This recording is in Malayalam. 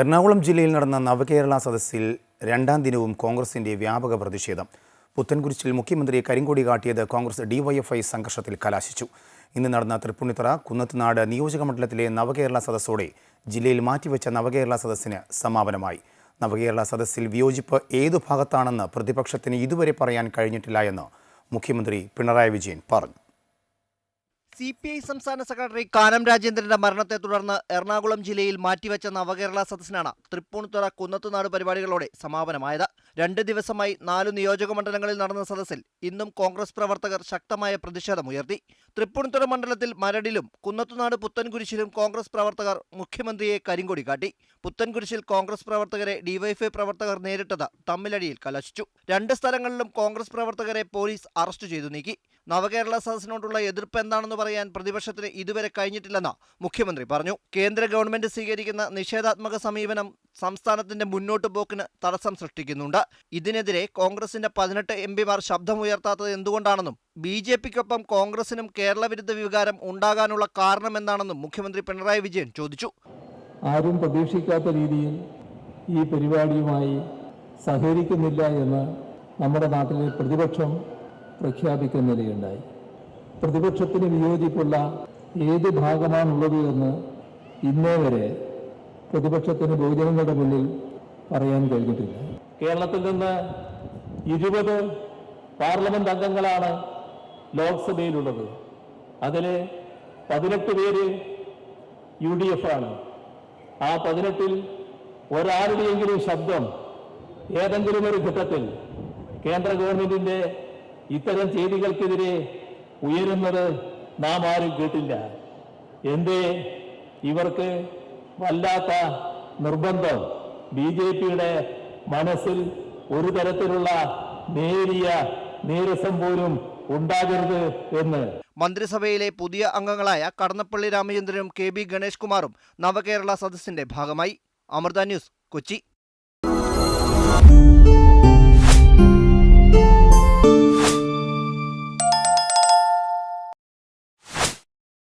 എറണാകുളം ജില്ലയിൽ നടന്ന നവകേരള സദസ്സിൽ രണ്ടാം ദിനവും കോൺഗ്രസിന്റെ വ്യാപക പ്രതിഷേധം. പുത്തൻകുരിശിൽ മുഖ്യമന്ത്രിയെ കരിങ്കൊടി കാട്ടിയത് കോൺഗ്രസ് ഡിവൈഎഫ്ഐ സംഘർഷത്തിൽ കലാശിച്ചു. ഇന്ന് നടന്ന തൃപ്പുണിത്തറ കുന്നത്തുനാട് നിയോജക മണ്ഡലത്തിലെ നവകേരള സദസ്സോടെ ജില്ലയിൽ മാറ്റിവെച്ച നവകേരള സദസ്സിന് സമാപനമായി. നവകേരള സദസ്സിൽ വിയോജിപ്പ് ഏതു ഭാഗത്താണെന്ന് പ്രതിപക്ഷത്തിന് ഇതുവരെ പറയാൻ കഴിഞ്ഞിട്ടില്ല എന്ന് മുഖ്യമന്ത്രി പിണറായി വിജയൻ പറഞ്ഞു. സി പി ഐ സംസ്ഥാന സെക്രട്ടറി കാനം രാജേന്ദ്രന്റെ മരണത്തെ തുടർന്ന് എറണാകുളം ജില്ലയിൽ മാറ്റിവെച്ച നവകേരള സദസ്സിനാണ് തൃപ്പൂണിത്തുറ കുന്നത്തുനാട് പരിപാടികളോടെ സമാപനമായത്. രണ്ട് ദിവസമായി നാലു നിയോജക മണ്ഡലങ്ങളിൽ നടന്ന സദസ്സിൽ ഇന്നും കോൺഗ്രസ് പ്രവർത്തകർ ശക്തമായ പ്രതിഷേധമുയർത്തി തൃപ്പൂണിത്തുറ മണ്ഡലത്തിൽ മരടിലും കുന്നത്തുനാട് പുത്തൻകുരിശിലും കോൺഗ്രസ് പ്രവർത്തകർ മുഖ്യമന്ത്രിയെ കരിങ്കൊടി കാട്ടി. പുത്തൻകുരിശിൽ കോൺഗ്രസ് പ്രവർത്തകരെ ഡിവൈഎഫ്ഐ പ്രവർത്തകർ നേരിട്ടത് തമ്മിലടിയിൽ കലശിച്ചു. രണ്ട് സ്ഥലങ്ങളിലും കോൺഗ്രസ് പ്രവർത്തകരെ പോലീസ് അറസ്റ്റ് ചെയ്തു നീക്കി. നവകേരള സദസ്സിനോടുള്ള എതിർപ്പ് എന്താണെന്ന് പറയാൻ പ്രതിപക്ഷത്തിന് ഇതുവരെ കഴിഞ്ഞിട്ടില്ലെന്ന് മുഖ്യമന്ത്രി പറഞ്ഞു. കേന്ദ്ര ഗവൺമെന്റ് സ്വീകരിക്കുന്ന നിഷേധാത്മക സമീപനം സംസ്ഥാനത്തിന്റെ മുന്നോട്ടു പോക്കിന് തടസ്സം സൃഷ്ടിക്കുന്നുണ്ട്. ഇതിനെതിരെ കോൺഗ്രസിന്റെ പതിനെട്ട് എം പിമാർ ശബ്ദമുയർത്താത്തത് എന്തുകൊണ്ടാണെന്നും ബി ജെ പിക്കൊപ്പം കോൺഗ്രസിനും കേരള വിരുദ്ധ വികാരം ഉണ്ടാകാനുള്ള കാരണം എന്താണെന്നും മുഖ്യമന്ത്രി പിണറായി വിജയൻ ചോദിച്ചു. ആരും പ്രതീക്ഷിക്കാത്ത രീതിയിൽ ഈ പരിപാടിയുമായി സഹകരിക്കുന്നില്ല എന്ന് നമ്മുടെ നാട്ടിലെ പ്രതിപക്ഷം പ്രഖ്യാപിക്കുന്നതിലുണ്ടായി പ്രതിപക്ഷത്തിന് വിയോജിപ്പുള്ള ഏത് ഭാഗമാണുള്ളത് എന്ന് ഇന്നേ വരെ പ്രതിപക്ഷത്തിന് ബഹുജനങ്ങളുടെ മുന്നിൽ പറയാൻ കഴിഞ്ഞിട്ടില്ല. കേരളത്തിൽ നിന്ന് ഇരുപത് പാർലമെന്റ് അംഗങ്ങളാണ് ലോക്സഭയിലുള്ളത്. അതിൽ പതിനെട്ട് പേര് യു ഡി എഫ് ആണ് ആ പതിനെട്ടിൽ ഒരാളുടെയെങ്കിലും ശബ്ദം ഏതെങ്കിലും ഒരു ഘട്ടത്തിൽ കേന്ദ്ര ഗവൺമെന്റിന്റെ ഇത്തരം ചെയ്തികൾക്കെതിരെ ഉയരുന്നത് നാം ആരും കേട്ടില്ല. എന്തേ? ഇവർക്ക് വല്ലാത്ത നിർബന്ധം. ബി ജെ പിയുടെ മനസ്സിൽ ഒരു തരത്തിലുള്ള നേരിയ നീരസം പോലും ഉണ്ടാകരുത് എന്ന്. മന്ത്രിസഭയിലെ പുതിയ അംഗങ്ങളായ കടന്നപ്പള്ളി രാമചന്ദ്രനും കെ ബി ഗണേഷ് കുമാറും നവകേരള സദസ്സിന്റെ ഭാഗമായി. അമൃത ന്യൂസ് കൊച്ചി.